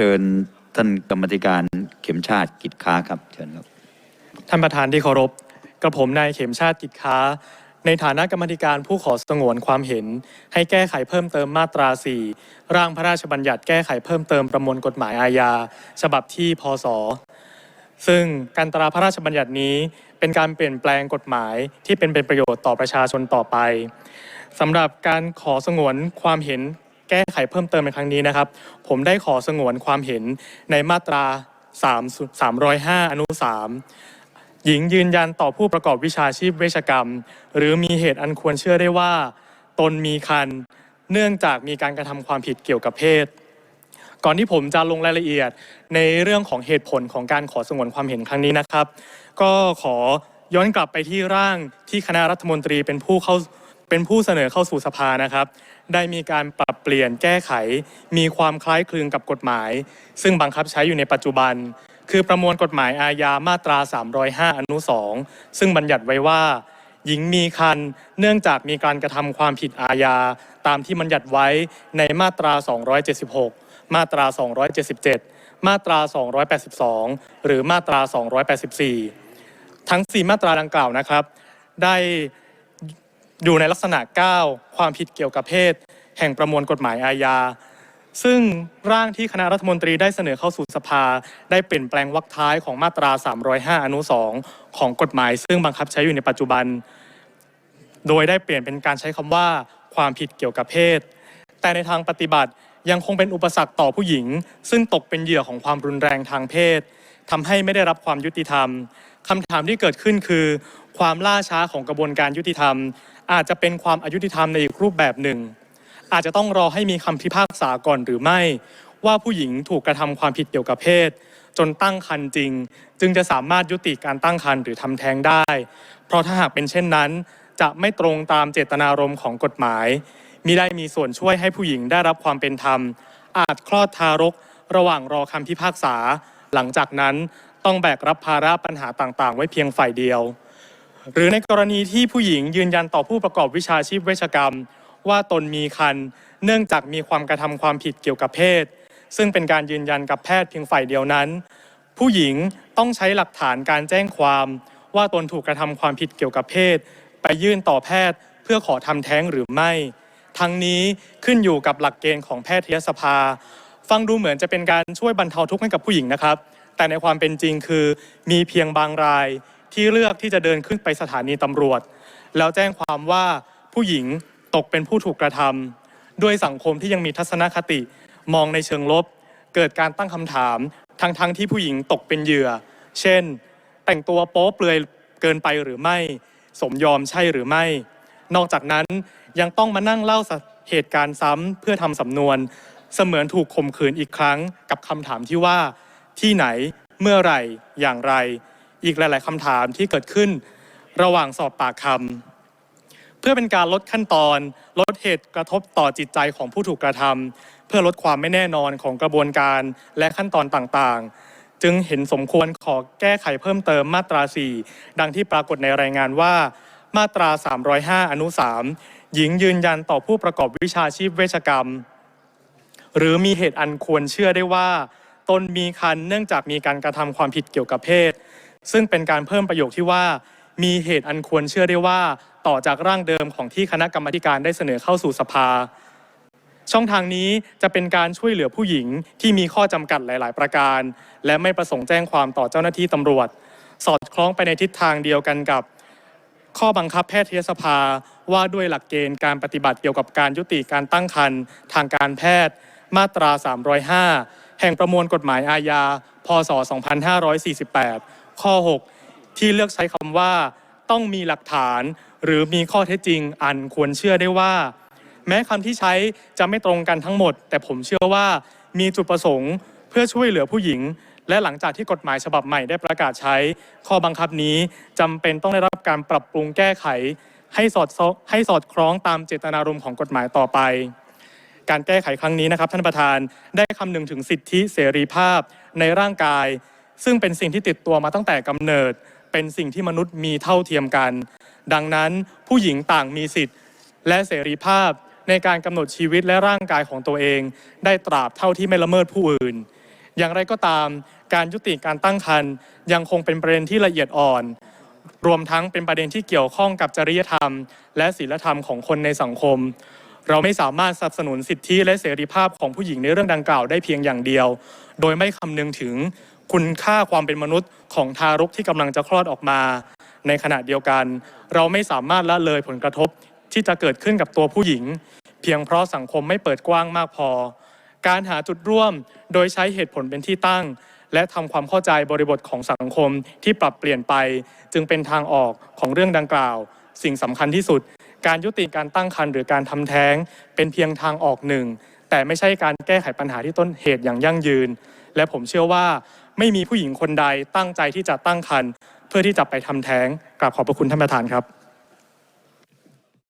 ชิญท่านกรรมธิการเข็มชาติกิจค้าครับเชิญครับท่านประธานที่เคารพกระผมนายเข็มชาติกิจค้า ในฐานะกรรมธิการผู้ขอสงวนความเห็น ให้แก้ไขเพิ่มเติมมาตรา 4 ร่างพระราชบัญญัติแก้ไขเพิ่มเติมประมวลกฎหมายอาญาฉบับที่พศซึ่งการตราพระราชบัญญัตินี้เป็นการเปลี่ยนแปลงกฎหมายที่เป็นเป็นประโยชน์ต่อประชาชนต่อไปสำหรับการขอสงวนความเห็น แก้ไขเพิ่มเติมในครั้งนี้นะครับ ผมได้ขอสงวนความเห็นในมาตรา 3 305 อนุ 3 หญิงยืนยันต่อผู้ประกอบวิชาชีพเวชกรรม หรือมีเหตุอันควรเชื่อได้ว่า ตนมีคันเนื่องจากมีการกระทำความผิดเกี่ยวกับเพศ ก่อนที่ผมจะลงรายละเอียดในเรื่องของเหตุผลของการขอสงวนความเห็นครั้งนี้นะครับ ก็ขอย้อนกลับไปที่ร่างที่คณะรัฐมนตรีเป็นผู้เข้าเป็นผู้เสนอเข้าสู่สภานะครับ ได้มีการปรับ เปลี่ยนแก้ไข มีความคล้ายคลึงกับกฎหมาย ซึ่งบังคับใช้อยู่ในปัจจุบัน คือประมวลกฎหมายอาญามาตรา 305 อนุ 2 ซึ่งบัญญัติไว้ว่า หญิงมีคันเนื่องจากมีการกระทำความผิดอาญา ตามที่บัญญัติไว้ในมาตรา 276 มาตรา 277 มาตรา 282 หรือมาตรา 284 ทั้ง 4 มาตราดังกล่าวนะครับ ได้อยู่ในลักษณะ 9 ความผิดเกี่ยวกับเพศ แห่งประมวลกฎหมายอาญา ซึ่งร่างที่คณะรัฐมนตรีได้เสนอเข้าสู่สภา ได้เปลี่ยนแปลงวรรคท้ายของมาตรา 305 อนุ 2 ของกฎหมาย ซึ่งบังคับใช้อยู่ในปัจจุบัน โดยได้เปลี่ยนเป็นการใช้คำว่าความผิดเกี่ยวกับเพศ แต่ในทางปฏิบัติยังคงเป็นอุปสรรคต่อผู้หญิง ซึ่งตกเป็นเหยื่อของความรุนแรงทางเพศทำให้ไม่ได้รับความยุติธรรมคำถามที่เกิดขึ้นคือ ความล่าช้าของกระบวนการยุติธรรม อาจจะเป็นความอายุติธรรมในอีกรูปแบบหนึ่ง อาจจะต้องรอให้มีคำพิพากษาก่อนหรือไม่ ว่าผู้หญิงถูกกระทำความผิดเกี่ยวกับเพศ จนตั้งครรภ์จริง จึงจะสามารถยุติการตั้งครรภ์หรือทำแท้งได้ เพราะถ้าหากเป็นเช่นนั้น จะไม่ตรงตามเจตนารมณ์ของกฎหมายมิได้มีส่วนช่วยให้ผู้หญิงได้รับความเป็นธรรม อาจคลอดทารก ระหว่างรอคำพิพากษา หลังจากนั้นต้องแบกรับภาระปัญหาต่างๆ ไว้เพียงฝ่ายเดียว หรือในกรณีที่ผู้หญิงยืนยันต่อผู้ประกอบวิชาชีพเวชกรรม ว่าตนมีคัน เนื่องจากมีความกระทำความผิดเกี่ยวกับเพศ ซึ่งเป็นการยืนยันกับแพทย์เพียงฝ่ายเดียวนั้น ผู้หญิงต้องใช้หลักฐานการแจ้งความ ว่าตนถูกกระทำความผิดเกี่ยวกับเพศ ไปยื่นต่อแพทย์เพื่อขอทำแท้งหรือไม่ ทั้งนี้ขึ้นอยู่กับหลักเกณฑ์ของแพทยสภา ฟังดูเหมือนจะเป็นการช่วยบรรเทาทุกข์ให้กับผู้หญิงนะครับ แต่ในความเป็นจริงคือ มีเพียงบางรายที่เลือกที่จะเดินขึ้นไปสถานีตำรวจ แล้วแจ้งความว่าผู้หญิง ตกเป็นผู้ถูกกระทำด้วยสังคมที่ยังมีทัศนคติมองในเชิงลบ เกิดการตั้งคำถาม ทั้งๆที่ผู้หญิงตกเป็นเหยื่อ เช่น แต่งตัวโป๊เปลือยเกินไปหรือไม่ สมยอมใช่หรือไม่ นอกจากนั้นยังต้องมานั่งเล่าเหตุการณ์ซ้ำเพื่อทำสำนวน เสมือนถูกข่มขืนอีกครั้งกับคำถามที่ว่าที่ไหนเมื่อไหร่อย่างไร อีกหลาย ๆคำถามที่เกิดขึ้น ระหว่างสอบปากคำ เพื่อเป็นการลดขั้นตอน ลดเหตุกระทบต่อจิตใจของผู้ถูกกระทำเพื่อลดความไม่แน่นอนของกระบวนการและขั้นตอนต่างๆ จึงเห็นสมควรขอแก้ไขเพิ่มเติมมาตรา 4 ดังที่ปรากฏในรายงานว่า มาตรา 305 อนุ 3 หญิงยืนยันต่อผู้ประกอบวิชาชีพเวชกรรม หรือมีเหตุอันควรเชื่อได้ว่า ตนมีคันเนื่องจากมีการกระทำความผิดเกี่ยวกับเพศ ซึ่งเป็นการเพิ่มประโยคที่ว่า มีเหตุอันควรเชื่อได้ว่าต่อจากร่างเดิมของที่คณะกรรมการได้เสนอเข้าสู่สภา ช่องทางนี้จะเป็นการช่วยเหลือผู้หญิงที่มีข้อจำกัดหลาย ๆ ประการ และไม่ประสงค์แจ้งความต่อเจ้าหน้าที่ตำรวจ สอดคล้องไปในทิศทางเดียวกันกับ ข้อบังคับแพทยสภาว่าด้วยหลักเกณฑ์การปฏิบัติเกี่ยวกับการยุติการตั้งครรภ์ทางการแพทย์ มาตรา 305 แห่งประมวลกฎหมายอาญา พศ 2548 ข้อ 6 ที่เลือกใช้คำว่าต้องมีหลักฐาน หรือมีข้อเท็จจริงอันควรเชื่อได้ว่า แม้คำที่ใช้จะไม่ตรงกันทั้งหมด แต่ผมเชื่อว่ามีจุดประสงค์เพื่อช่วยเหลือผู้หญิง และหลังจากที่กฎหมายฉบับใหม่ได้ประกาศใช้ ข้อบังคับนี้จำเป็นต้องได้รับการปรับปรุงแก้ไข ให้สอดให้สอดคล้องตามเจตนารมณ์ของกฎหมายต่อไป การแก้ไขครั้งนี้นะครับ ท่านประธานได้คำนึงถึงสิทธิเสรีภาพในร่างกาย ซึ่งเป็นสิ่งที่ติดตัวมาตั้งแต่กำเนิด เป็นสิ่งที่มนุษย์มีเท่าเทียมกัน ดังนั้นผู้หญิงต่างมีสิทธิ์ และเสรีภาพในการกำหนดชีวิตและร่างกายของตัวเอง ได้ตราบเท่าที่ไม่ละเมิดผู้อื่น อย่างไรก็ตามการยุติการตั้งครรภ์ยังคงเป็นประเด็นที่ละเอียดอ่อน รวมทั้งเป็นประเด็นที่เกี่ยวข้องกับจริยธรรม และศีลธรรมของคนในสังคม เราไม่สามารถสนับสนุนสิทธิและเสรีภาพของผู้หญิงในเรื่องดังกล่าวได้เพียงอย่างเดียว โดยไม่คำนึงถึง คุณค่าความเป็นมนุษย์ของทารกที่กำลังจะคลอดออกมา ในขณะเดียวกัน เราไม่สามารถละเลยผลกระทบที่จะเกิดขึ้นกับตัวผู้หญิง เพียงเพราะสังคมไม่เปิดกว้างมากพอ การหาจุดร่วมโดยใช้เหตุผลเป็นที่ตั้ง และทำความเข้าใจบริบทของสังคมที่ปรับเปลี่ยนไป จึงเป็นทางออกของเรื่องดังกล่าว สิ่งสำคัญที่สุด การยุติการตั้งครรภ์หรือการทำแท้ง เป็นเพียงทางออกหนึ่ง แต่ไม่ใช่การแก้ไขปัญหาที่ต้นเหตุอย่างยั่งยืน และผมเชื่อว่าไม่มีผู้หญิงคนใดตั้งใจที่จะตั้งครรภ์เพื่อที่จะไปทำแท้งกราบขอบพระคุณท่านประธานครับ